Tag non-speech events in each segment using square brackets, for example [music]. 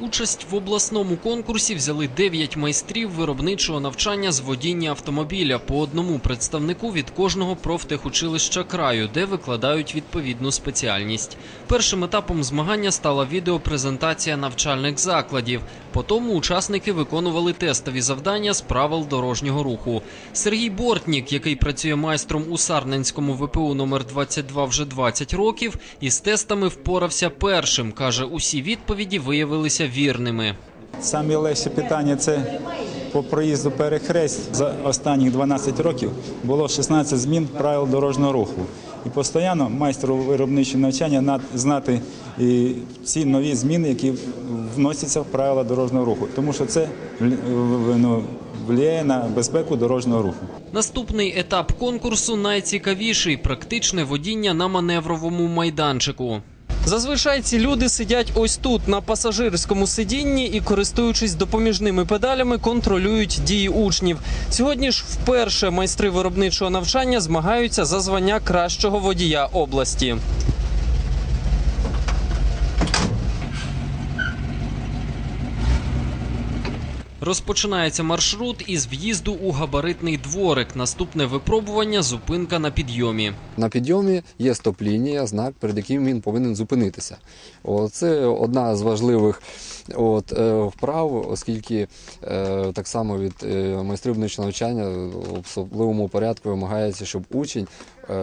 Участь в обласному конкурсі взяли 9 майстрів виробничого навчання з водіння автомобіля по одному представнику від кожного профтехучилища краю, де викладають відповідну спеціальність. Першим етапом змагання стала відеопрезентація навчальних закладів. Потім учасники виконували тестові завдання з правил дорожнього руху. Сергій Бортнік, який працює майстром у Сарненському ВПУ номер 22 вже 20 років, із тестами впорався першим. каже, усі відповіді виявилися вірними. Самі легші питання це по проїзду перехресть. За останні 12 років було 16 змін правил дорожнього руху. І постійно майстру виробничого навчання знати і всі нові зміни, які вносяться в правила дорожнього руху, тому що це вли- в- ну, впливає на безпеку дорожнього руху. Наступний етап конкурсу найцікавіший практичне водіння на маневровому майданчику. Зазвичай ці люди сидять ось тут на пасажирському сидінні і, користуючись допоміжними педалями, контролюють дії учнів. Сьогодні ж вперше майстри виробничого навчання змагаються за звання кращого водія області. Розпочинається маршрут із в'їзду у габаритний дворик. Наступне випробування зупинка на підйомі. На підйомі є стоп-лінія, знак, перед яким він повинен зупинитися. Це одна з важливих е, вправ, оскільки е, так само від е, майстрів виробничого навчання в особливому порядку вимагається, щоб учень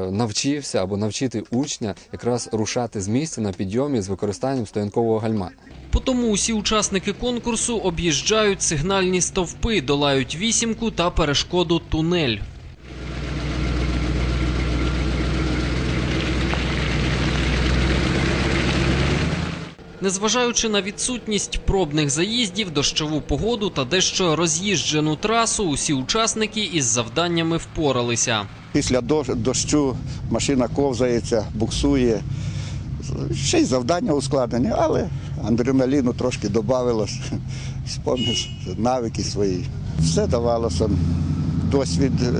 навчився або навчити учня якраз рушати з місця на підйомі з використанням стоянкового гальма. Потому усі учасники конкурсу об'їжджають сигнальні стовпи, долають вісімку та перешкоду тунель. Незважаючи на відсутність пробних заїздів, дощову погоду та дещо роз'їжджену трасу, усі учасники із завданнями впоралися. Після дощу машина ковзається, буксує. Ще й завдання ускладнені, але адреналіну трошки додавилось, [laughs] спомніш навики свої. Все давалося. Досвід е,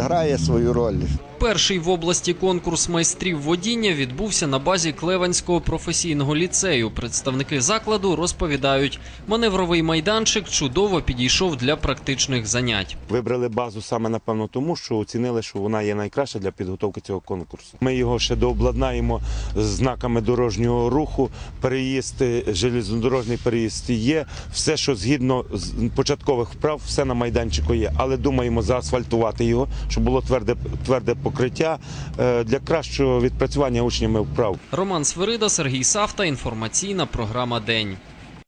грає свою роль. Перший в області конкурс майстрів водіння відбувся на базі Клеванського професійного ліцею. Представники закладу розповідають, маневровий майданчик чудово підійшов для практичних занять. Вибрали базу саме напевно тому, що оцінили, що вона є найкраща для підготовки цього конкурсу. Ми його ще дообладнаємо знаками дорожнього руху. Переїзд, е, железнодорожний переїзд є. Все, що згідно з початкових вправ, все на майданчику є. Але думаємо заасфальтувати його, щоб було тверде, тверде покриття е, для кращого відпрацювання учнями вправ. Роман Свирида, Сергій Савта. Інформаційна програма День.